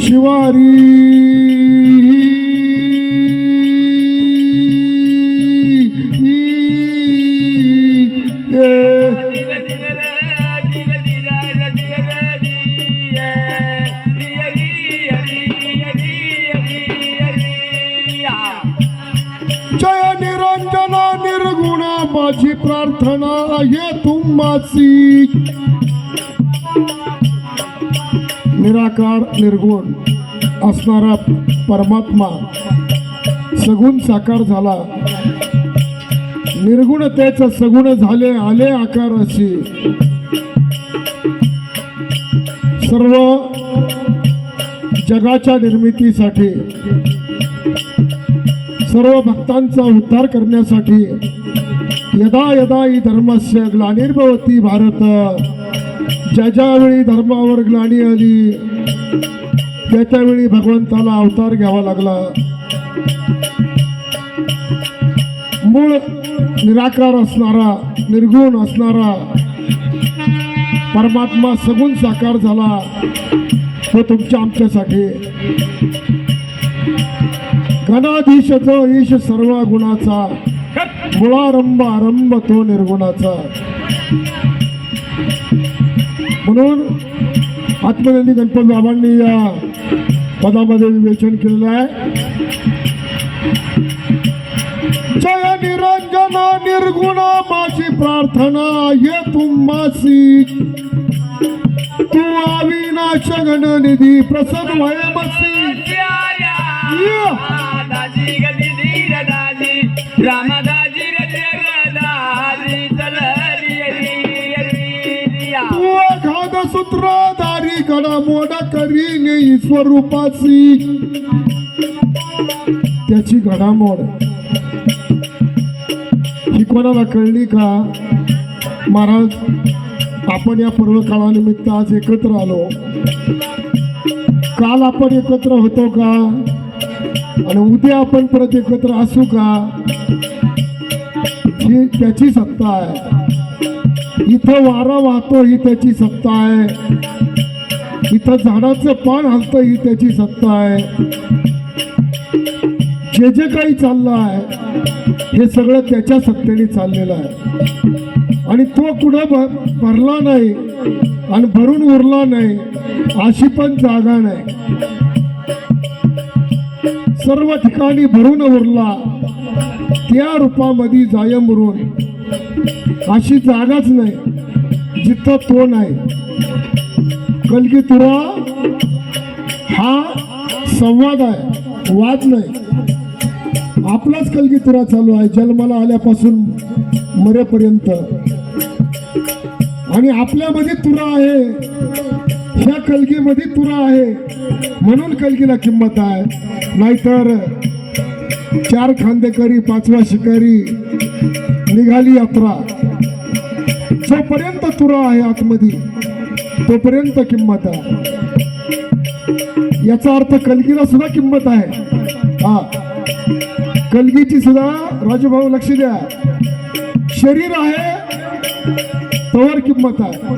शिवारी. माझी प्रार्थना आहे तुम्हाची. निराकार निर्गुण असणारा परमात्मा सगुण साकार झाला. निर्गुणतेच सगुण झाले आले आकार अशी सर्व जगाच्या निर्मितीसाठी सर्व भक्तांचा उद्धार करण्यासाठी यदा यदा ही धर्मस्य ग्लानिर्भवती भारत. ज्या ज्यावेळी धर्मावर ग्लानी आली त्या त्यावेळी भगवंताला अवतार घ्यावा लागला. मूळ निराकार असणारा निर्गुण असणारा परमात्मा सगुण साकार झाला तो तुमच्या आमच्यासाठी. गणाधीश जो ईश सर्व गुणाचा मुळारंभ आरंभ तो निर्गुणाचा. म्हणून आत्मनंदी गणपती बाबांनी या पदामध्ये विवेचन केलेलं आहे. जय निरंजन निर्गुण माझी प्रार्थना ये तुम्हासी तू अविनाश गणनिधी प्रसन्न वयमसी दाजी स्वरूपाची त्याची घडामोड. ही कोणाला कळली का? महाराज आपण या पर्व काळानिमित्त आज एकत्र आलो. काल आपण एकत्र होतो का? आणि उद्या आपण परत एकत्र असू का? ही त्याची सत्ता आहे. इथं वारा वाहतो ही त्याची सत्ता आहे. इथं झाडाचं पान हलतं ही त्याची सत्ता आहे. जे जे काही चाललं आहे हे सगळं त्याच्या सत्तेने चाललेलं आहे. आणि तो कुठं भर भरला नाही आणि भरून उरला नाही अशी पण जागा नाही. सर्व ठिकाणी भरून उरला त्या रूपामध्ये जाय मुरून अशी जागाच नाही जिथं तो नाही. कलगी तुरा हा संवाद आहे वाद नाही. आपलाच कलगी तुरा चालू आहे जन्माला आल्यापासून मरेपर्यंत. आणि आपल्यामध्ये तुरा आहे ह्या कलगीमध्ये तुरा आहे म्हणून कलगीला किंमत आहे. नाहीतर चार खांदेकरी पाचवा शिकारी निघाली यात्रा. जोपर्यंत तुरा आहे आतमध्ये तोपर्यंत किंमत आहे. याचा अर्थ कलगीला सुद्धा किंमत आहे. हा. कलगीची सुद्धा राजूभाऊ लक्ष द्या. शरीर आहे तवर किंमत आहे.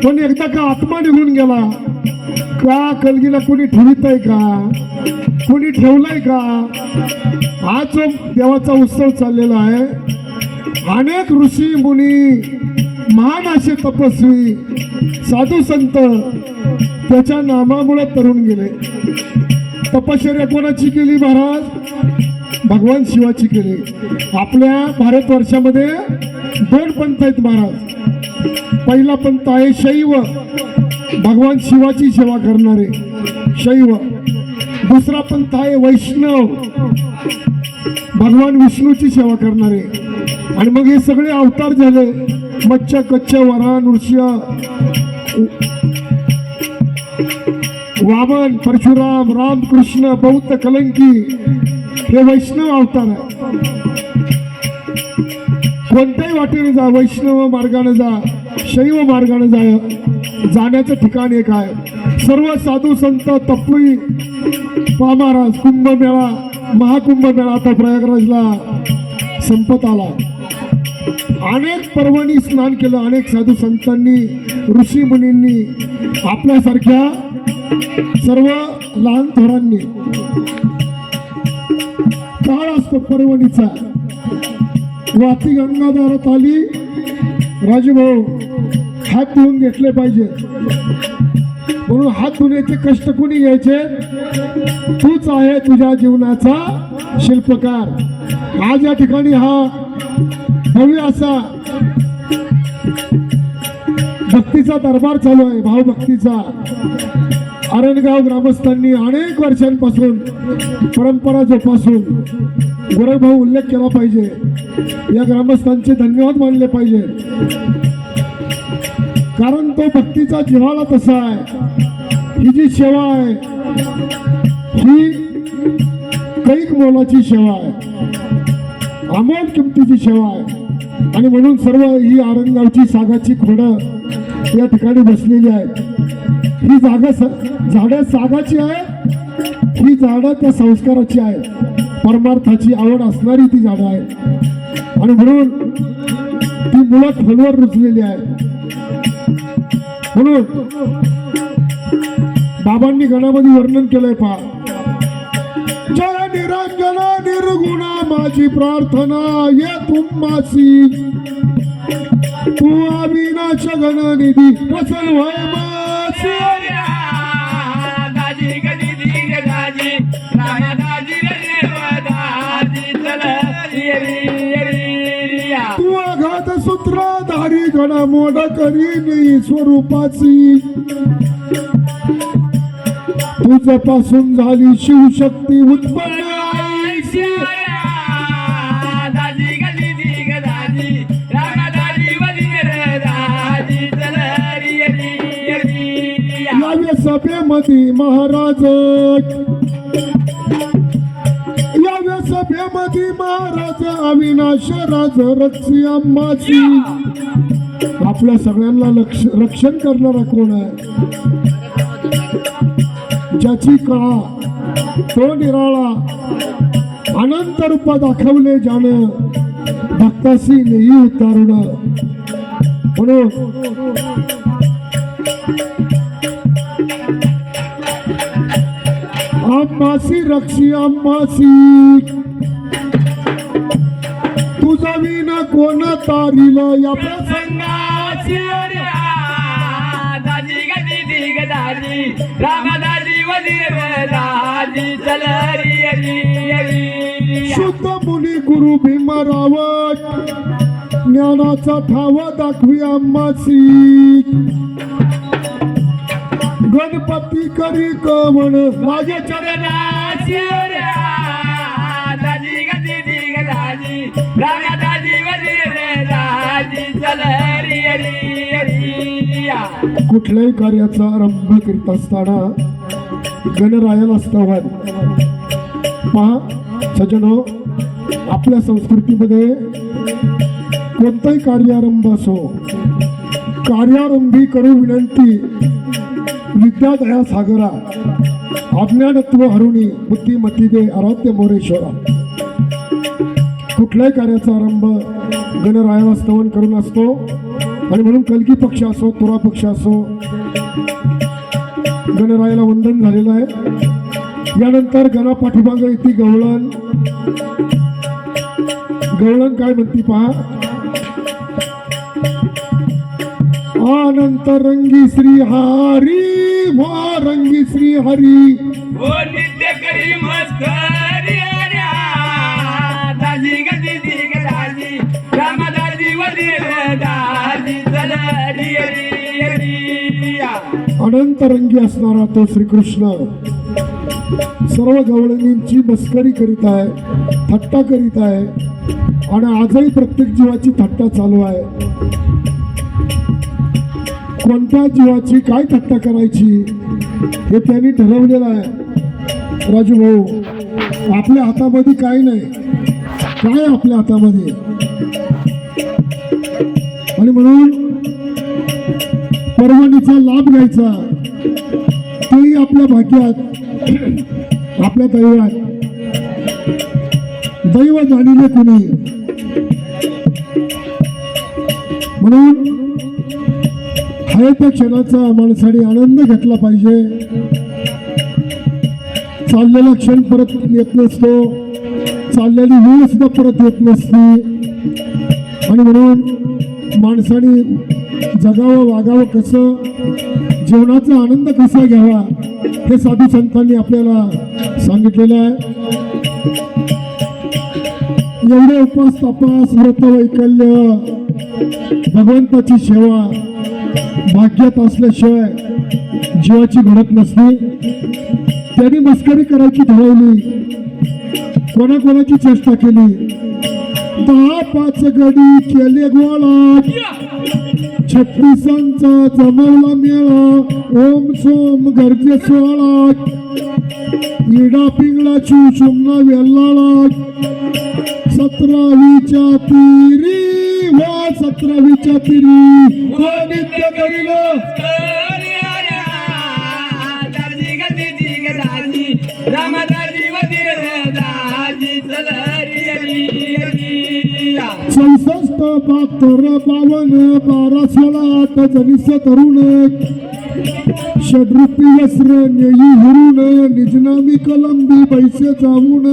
पण एकदा का आत्मा निघून गेला का कलगीला कोणी ठेवित आहे का? कोणी ठेवलाय का? हा जो देवाचा उत्सव चाललेला आहे अनेक ऋषी मुनी महान असे तपस्वी साधू संत त्याच्या नामामुळे तरुण गेले. तपश्चर्या कोणाची केली महाराज? भगवान शिवाची केली. आपल्या भारतवर्षामध्ये दोन पंथ आहेत महाराज. पहिला पंथ आहे शैव. भगवान शिवाची सेवा करणारे शैव. दुसरा पंथ आहे वैष्णव. भगवान विष्णूची सेवा करणारे. आणि मग हे सगळे अवतार झाले. मच्छ कच्छ वरा नृष्य वामन परशुराम राम कृष्ण बौद्ध कलंकी हे वैष्णव अवतार आहे कोणत्याही वाटेने जा वैष्णव मार्गाने जा शैव मार्गाने जा जाण्याचं ठिकाण एक आहे. सर्व साधू संत तपवी पा महाराज कुंभमेळा महाकुंभमेळा आता प्रयागराजला संपत आला. अनेक पर्वणी स्नान केलं अनेक साधू संतांनी ऋषी मुनींनी आपल्यासारख्या सर्व लहान थोरांनी. काळ असतो पर्वणीचा. वाती गंगाधारात आली. राजूभाऊ हात धुवून घेतले पाहिजे. म्हणून हात धुण्याचे कष्ट कुणी घ्यायचे? तूच आहे तुझ्या जीवनाचा शिल्पकार. आज या ठिकाणी हा भव्य असा भक्तीचा दरबार चालू आहे भावभक्तीचा आरणगाव ग्रामस्थांनी अनेक वर्षांपासून परंपरा जोपासून गोरखभाऊ उल्लेख केला पाहिजे. या ग्रामस्थांचे धन्यवाद मानले पाहिजे. कारण तो भक्तीचा जिव्हाळा तसा आहे. ही जी सेवा आहे ही कैक मोलाची सेवा आहे. अमोल किमतीची सेवा आहे. आणि म्हणून सर्व ही आरंगावची सागाची खोडं या ठिकाणी बसलेली आहेत. ही जागा स- झाडं सागाची आहे ही झाडं त्या संस्काराची आहे परमार्थाची आवड असणारी ती झाडं आहे आणि म्हणून ती मुलं खोलवर रुजलेली आहे म्हणून बाबांनी गणामध्ये वर्णन केलंय पहा. जय निरंजन निर्गुणा. माझी प्रार्थना ये तुम्हासी तू अविनाश गणनिधी प्रसन्न व्हाय मासी. दाजी गदी धीर दाजी रामा दाजी रे दाजी चल येरी येरी तू अघात सूत्रधारी गणा मोड करीन स्वरूपाची. तुझपासून झाली शिवशक्ती उत्पन्न सभेमध्ये महाराज. यावे सभेमध्ये महाराज अविनाश राज रक्षी अंबाची आपल्या सगळ्यांना लक्ष रक्षण करणारा कोण आहे? ज्याची कळा तो निराळा अनंत रूप दाखवले जाणं भक्ताशी नेही उतारण. म्हणून आम्हासी रक्षी आम्हासी. तुझा विना कोण तारील या प्रसंगाची दाजी गदी धी दाजी. रामा दाजी वदी दाजी. चल शुद्ध मुनी गुरु भीमरावत ज्ञानाचा ठावा दाखवी आम्हासी. गणपती करी कमण माझ्या चरणाची दाजी दाजी. दाजी रे दाजी. चल कुठल्याही कार्याचा आरंभ करीत असताना गणरायाला आवाहन पहा सजनो आपल्या संस्कृतीमध्ये कोणताही कार्यारंभ असो कार्यारंभी करू विनंती विद्या दया सागरा. अज्ञानत्व हरुणी बुद्धिमती दे आराध्य मोरेश्वरा. कुठल्याही कार्याचा आरंभ गणरायाला स्तवन करून असतो. आणि म्हणून कलकी पक्ष असो तुरा पक्ष असो गणरायाला वंदन झालेलं आहे. यानंतर गणा पाठीमाग येते गवळण. गवळण काय म्हणते पहा? अनंत रंगी श्री हरी रंगी श्री हरी ओ नित्य करी मस्करी दाजी दाजी. रामा दाजी. दाजी अनंत रंगी असणारा तो श्रीकृष्ण. सर्व गवळणींची मस्करी करीत आहे थट्टा करीत आहे. आणि आजही प्रत्येक जीवाची थट्टा चालू आहे. कोणत्या जीवाची काय थट्टा करायची हे त्यांनी ठरवलेलं आहे. राजू भाऊ आपल्या हातामध्ये काही नाही. काय आपल्या हातामध्ये? आणि म्हणून परवानीचा लाभ घ्यायचा. तेही आपल्या भाग्यात आपल्या दैवात. दैव जाणीले कुणी? म्हणून हे त्या क्षणाचा माणसाने आनंद घेतला पाहिजे. चाललेला क्षण परत येत नसतो. चाललेली वेळ सुद्धा परत येत नसते. आणि म्हणून माणसाने जगावं वागावं कसं जीवनाचा आनंद कसा घ्यावा हे साधू संतांनी आपल्याला सांगितलेलं आहे. एवढे उपास तपास व्रत वैकल्य भगवंताची सेवा भाग्यात असल्याशिवाय जीवाची घडत नसली. त्यांनी मस्करी करायची ठरवली कोणाकोणाची चेष्टा केली. दहा पाच गडी केले गोळा छत्तीसांचा जमवला मेळा. ओम सोम गरजे सोळा इडा पिंगळा शिवशुमना वेल्लाळा सतरावीच्या तिरी वा सतरावीच्या तिरी वा नित्य करील? चौसष्ट बहात्तर बारा सोळा आठ जनिस तरुण षड्रुपी वस्त्र नेई निजनामी कलंबी पैसे जाऊन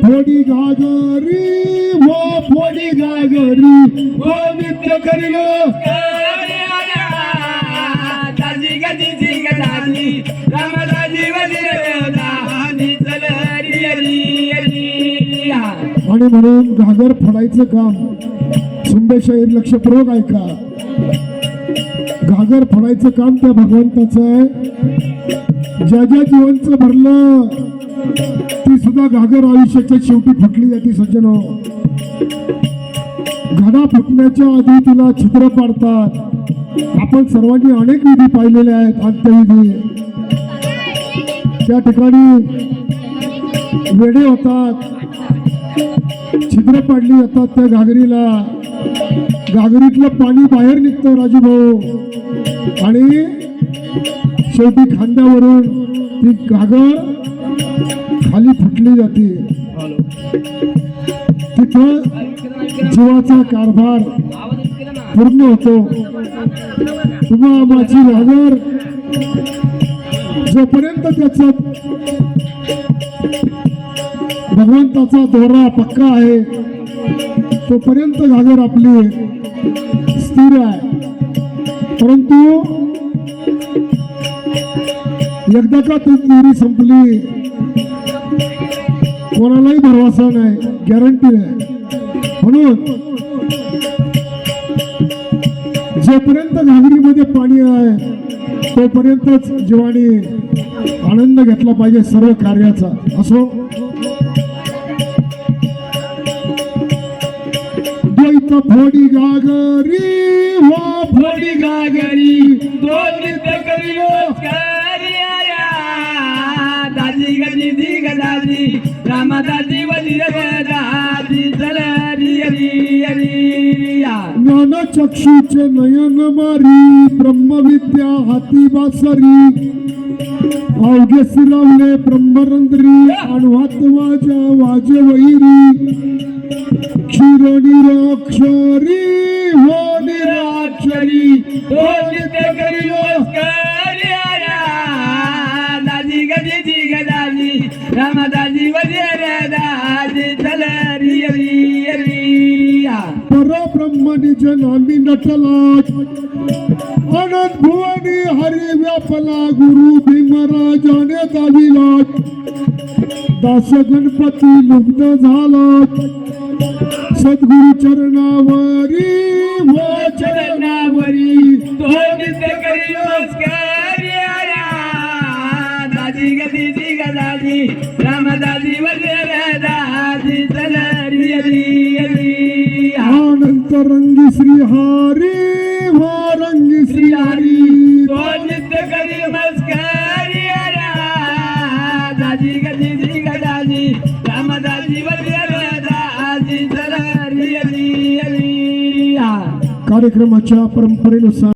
फोडी गागरी हो फोडी गागरी. हो नित्य करील दाजी गजी दाजी रामदाजी वजीर दाजी चल हरी हरी आणि म्हणून घागर फोडायचं काम. शिंदेशाहीर लक्षपूर्वक ऐका. घागर फोडायचं काम त्या भगवंताचं आहे. ज्या ज्या जीवनचं भरलं सुद्धा घागर आयुष्याच्या शेवटी फुटली जाते सज्जन. घडा फुटण्याच्या आधी तिला छिद्र पाडतात. आपण सर्वांनी अनेक विधी पाहिलेल्या आहेत अंत्यविधी त्या ठिकाणी वेडे होतात. छिद्र पाडली जातात त्या घागरीला. घागरीतलं पाणी बाहेर निघतं राजू भाऊ आणि शेवटी खांद्यावरून ती घागर खाली फुटली जाते. तिथं जीवाचा कारभार पूर्ण होतो. किंवा माझी लागर जोपर्यंत त्याचा भगवंताचा दोरा पक्का आहे तोपर्यंत घागर आपली स्थिर आहे. परंतु एकदा का ती संपली कोणालाही भरवसा नाही गॅरंटी नाही. म्हणून जोपर्यंत घागरीमध्ये पाणी आहे तोपर्यंतच जीवाने आनंद घेतला पाहिजे सर्व कार्याचा. असो. द्वैत फोडी गागरी वा फोडी गागरी. दोन नित्य करीलो दाजी गजी दी दाजी रामा दाजी वजीर दाजी चल हरी हरी हरी ज्ञान चक्षुचे नयन मारी ब्रह्मविद्या हाती बासरी. अवघे सिरावले ब्रह्मरंद्री अणवात वाजा वाजे वैरी. क्षीर निराक्षरी हो निराक्षरी. दोन नित्य करीलो दाजी गजी दिग दाजी रामा परब्रह्म निज नामी नटला अनंत भुवनी हरी व्यापला गुरु भीमराजाने दाविला दास गणपती लुब्ध झाला सद्गुरु चरणावरी व अनंत रंगी श्री हरी व रंगी श्री हरी. तो नित्य करी नमस्कारी दाजी गदी जी गदाजी. राम दाजी दाजी कार्यक्रमाच्या परंपरेनुसार